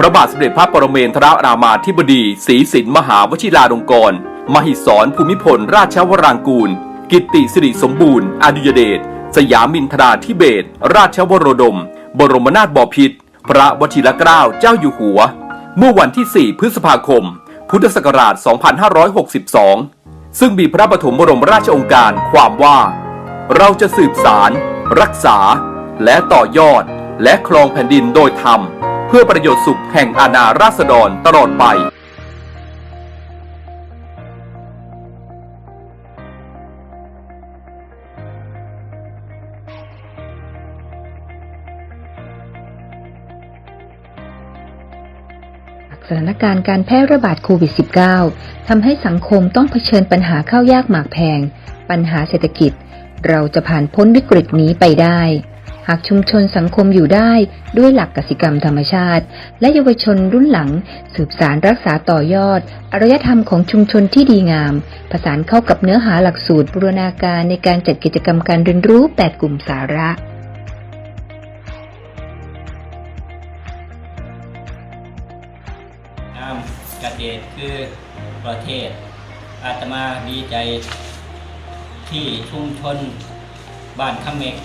พระบาทสมเด็จพระปรเมนทรรามาธิบดีศรีสินมหาวชิราลงกรณ์มหิศรภูมิพล ราชวรางกูล กิตติสิริสมบูรณ์ อดุยเดช สยามินทราธิเบศราชวโรดม บรมนาถบพิตรพระวชิรเกล้าเจ้าอยู่หัว เมื่อวันที่ 4 พฤษภาคม พุทธศักราช 2562 ซึ่งมีพระปฐมบรมราชองการความว่า เราจะสืบสาร รักษา และต่อยอด และครองแผ่นดินโดยธรรม เพื่อประโยชน์สุขแห่งอาณาราษฎรตลอดไปสถานการณ์การแพร่ระบาดโควิด -19 ทำให้สังคมต้องเผชิญปัญหาข้าวยากหมากแพง ปัญหาเศรษฐกิจ เราจะผ่านพ้นวิกฤตนี้ไปได้ หากชุมชนสังคมอยู่ได้ด้วยหลักกสิกรรมธรรมชาติ และเยาวชนรุ่นหลัง สืบสารรักษาต่อยอดอารยธรรมของชุมชนที่ดีงาม ผสานเข้ากับเนื้อหาหลักสูตรบูรณาการในการจัดกิจกรรมการเรียนรู้ 8 กลุ่มสาระงามเกษตรคือประเทศ อาตมาดีใจที่ชุมชนบ้านขเมก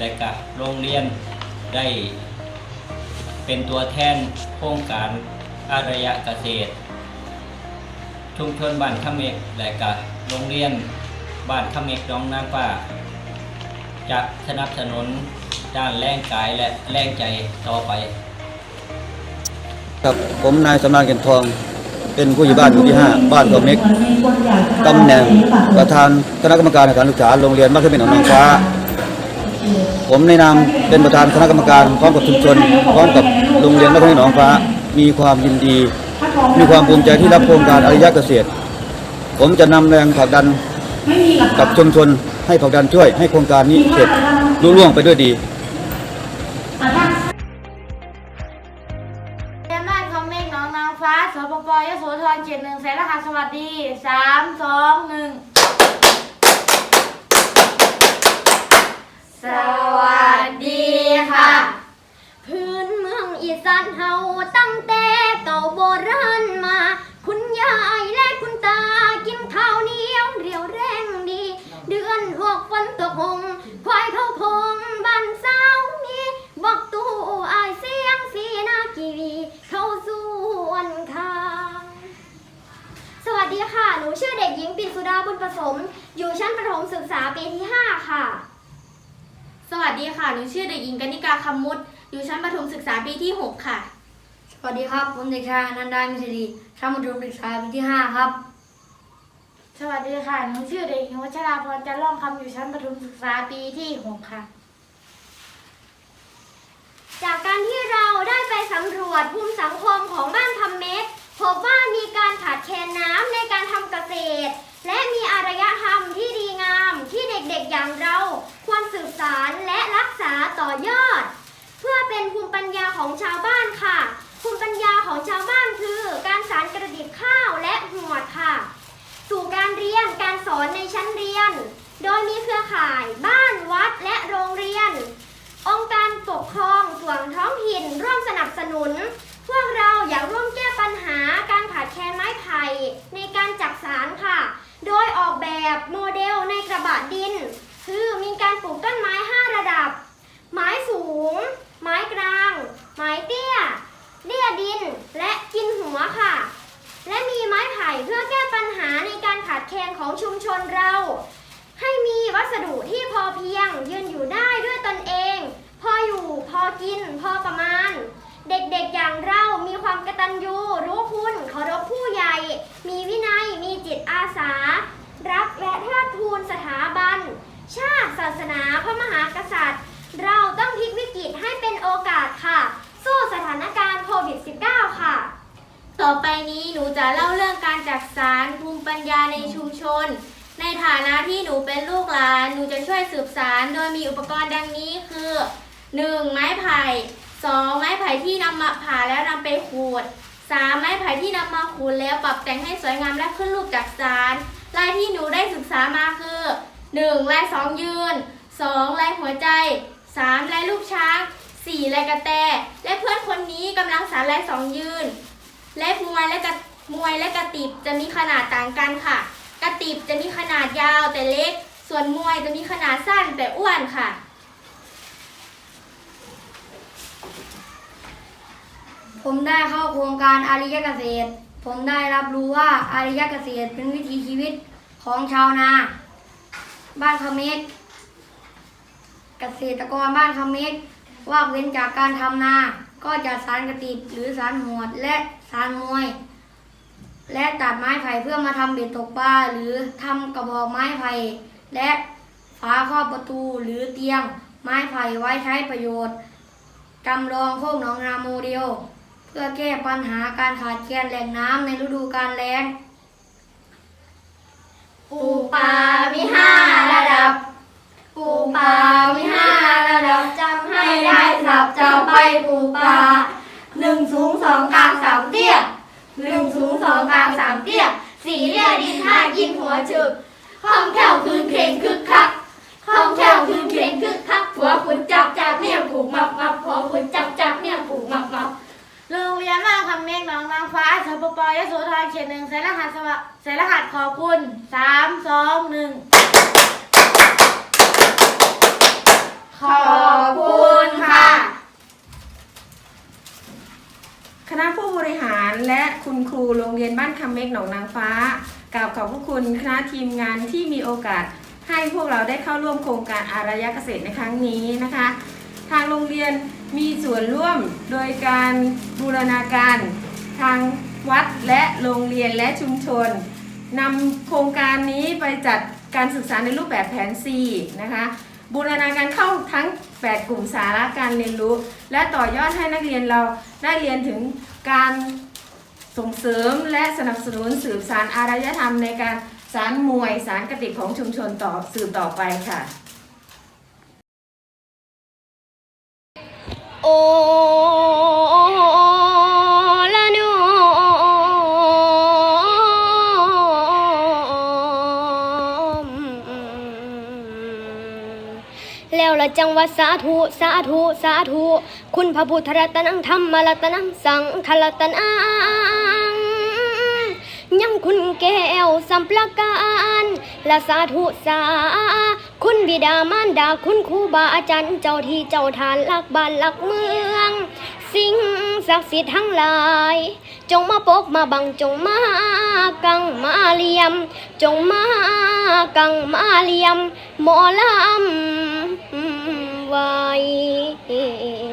และกับโรงเรียนได้เป็นตัวแทนโครงการอารยะเกษตร ชุมชนบ้านขเมกและกับโรงเรียนบ้านขเมกน้องนางฟ้าจะสนับสนุนด้านแรงกายและแรงใจต่อไป ครับผมนายสำรานเก็นทอง เป็นผู้ใหญ่บ้านหมู่ที่ 5 บ้านตัวเม็กตำแหน่งประธานคณะกรรมการการศึกษาโรงเรียนบ้านขึ้นเป็นหนองนางฟ้า ผมในนามเป็นประธานคณะกรรมการพร้อมกับชุมชนพร้อมกับโรงเรียนนขึ้นเป็นหนองฟ้า มีความยินดี มีความภูมิใจที่รับโครงการอริยะเกษตร ผมจะนำแรงผลักดันกับชุมชนให้ผลักดันช่วยให้โครงการนี้เสร็จลุล่วงไปด้วยดีเรียนบ้านคอมเมกน้องนางฟ้าสปปยโสธรเจ็ดหนึ่งแสนรหัสสวัสดีสามสองหนึ่ง สวัสดีค่ะ พื้นเมืองอีสานเฮาตั้งแต่เก่าโบราณมา คุณยายและคุณตากินข้าวเหนียวเรียวแรงดี เดือนหกฝนตกหง ควายเข้าคงบ้านสาวมีบอกตู้อายเสียงสีนากีวีเข้าสู่วันค้างสวัสดีค่ะ หนูชื่อเด็กหญิงปิ่นสุดาบุญผสม อยู่ชั้นประถมศึกษาปีที่ 5 ค่ะ สวัสดีค่ะ หนูชื่อเด็กหญิงกนิกาคำมุดอยู่ชั้นประถมศึกษาปีที่ 6 ค่ะ สวัสดีครับ ผมเด็กชายอนันดามิสรีชั้นประถมศึกษาปีที่ 5 ครับ สวัสดีค่ะ หนูชื่อเด็กหญิงวัชราพรจันทร์ร่องคำอยู่ชั้นประถมศึกษาปีที่ 6 ค่ะ จากการที่เราได้ไปสำรวจภูมิสังคมของบ้านทำเม็ดพบว่ามีการขาดแคลนน้ำในการทำเกษตร และมีอารยธรรมที่ดีงาม ที่เด็กๆอย่างเรา ควรสืบสารและรักษาต่อยอด เพื่อเป็นภูมิปัญญา ของชาวบ้านค่ะ ภูมิปัญญาของชาวบ้านคือการสารกระดิษฐ์ข้าวและหวดค่ะ สู่การเรียนการสอนในชั้นเรียน โดยมีเครือข่าย บ้านวัดและโรงเรียน องค์การปกครองส่วนท้องถิ่นร่วมสนับสนุน พวกเราอยากร่วมแก้ปัญหาการขาดแคลนไม้ไผ่ในการจักสารค่ะ โดยออกแบบโมเดลในกระบะดิน คือมีการปลูกต้นไม้ 5 ระดับ ไม้สูง ไม้กลาง ไม้เตี้ยเลี่ยดิน และกินหัวค่ะ และมีไม้ไผ่เพื่อแก้ปัญหาในการขาดแคลนของชุมชนเรา ให้มีวัสดุที่พอ เพียงยืนอยู่ได้ด้วยตนเอง พออยู่พอกิน พอประมาณ เด็กๆอย่างเรามีความกตัญญูรู้คุณเคารพผู้ใหญ่ มีวินัยมีจิตอาสา รักและเทิดทูนสถาบัน ชาติศาสนาพระมหากษัตริย์ เราต้องพลิกวิกฤตให้เป็นโอกาสค่ะ สู้สถานการณ์โควิด -19 ค่ะต่อไปนี้หนูจะเล่าเรื่องการจักสารภูมิปัญญาในชุมชน ในฐานะที่หนูเป็นลูกหลาน หนูจะช่วยสืบสาร โดยมีอุปกรณ์ดังนี้คือ 1. ไม้ไผ่ 2. ไม้ไผ่ที่นำมาผ่าแล้วนำไปขูด 3. ไม้ไผ่ที่นำมาขูดแล้วปรับแต่งให้สวยงามและขึ้นรูปจักสารลายที่หนูได้ศึกษามาคือ 1. ลายสองยืน 2. ลายหัวใจ 3. ลายรูปช้างสี่แลกระแต และเพื่อนคนนี้กำลังสารแลสองยืน และมวยและกระมวยและกระติบจะมีขนาดต่างกันค่ะ ติบจะมีขนาดยาวแต่เล็ก ส่วนมวยจะมีขนาดสั้นแต่อ้วนค่ะ ผมได้เข้าโครงการอาริยเกษตร ผมได้รับรู้ว่าอาริยเกษตรเป็นวิถีชีวิตของชาวนา บ้านคาเมกเกษตรกรบ้านคาเมกว่างเว้นจากการทำนา ก็จะสารกระติบหรือสารหวดและสารมวย และตัดไม้ไผ่เพื่อมาทำเบ็ดตกปลาหรือทำกระบอกไม้ไผ่และฝาครอบประตูหรือเตียง ไม้ไผ่ไว้ใช้ประโยชน์จำลองโคกหนองนาโมเดล เพื่อแก้ปัญหาการขาดแคลนแหล่งน้ำในฤดูกาลแล้ง ปูป่ามีห้าระดับ ปูป่ามีห้าระดับจำให้ได้สับจะไปปูป่าหนึ่งสูงสองกลางสามเตี้ย หนึ่งสูงสองกลางสามเตี้ยสี่เรียดินห้ากินหัวฉึกห้องแถวคืนเพลงคึกคักห้องแถวคืนเพลงคึกคักหัวขุนจับจับเนี่ยผูกมับมับหัวขุนจับจับเนี่ยผูกมับมับโรงเรียนบ้านคำเมฆหนองนางฟ้าสปปยโสธรเขตหนึ่งใส่รหัสสวะใส่รหัสขอบคุณสามสองหนึ่งขอบคุณค่ะ ค ณะผู้บริหารและคุณครูโรงเรียนบ้านคำเมกหนองนางฟ้ากล่าวขอบพระคุณคณะทีมงานที่มีโอกาสให้พวกเราได้เข้าร่วมโครงการอารยเกษตรในครั้งนี้นะคะ ทางโรงเรียนมีส่วนร่วมโดยการบูรณาการ ทางวัดและโรงเรียนและชุมชนนำโครงการนี้ไปจัดการศึกษาในรูปแบบแผน C นะคะ บูรณาการเข้าทั้ง 8 กลุ่มสาระการเรียนรู้ และต่อยอดให้นักเรียนเราได้เรียนถึงการส่งเสริมและสนับสนุนสืบสารอารยธรรมในการสารมวยสารกติกของชุมชนต่อสืบต่อไปค่ะ โอ จังว่าสาธุสาธุสาธุคุณพระพุทธรัตนังธรรมรัตนังสังฆรัตนังยังคุณแก้วสัมปลาการและสาธุสา คุณบิดามารดาคุณครูบาอาจารย์เจ้าที่เจ้าทานลักบ้านลักเมือง สิ่งศักดิ์สิทธิ์ทั้งหลาย จงมาปกมาบังจงมากังมาเลียม จงมากังมาเลียม หมอลำ ไว้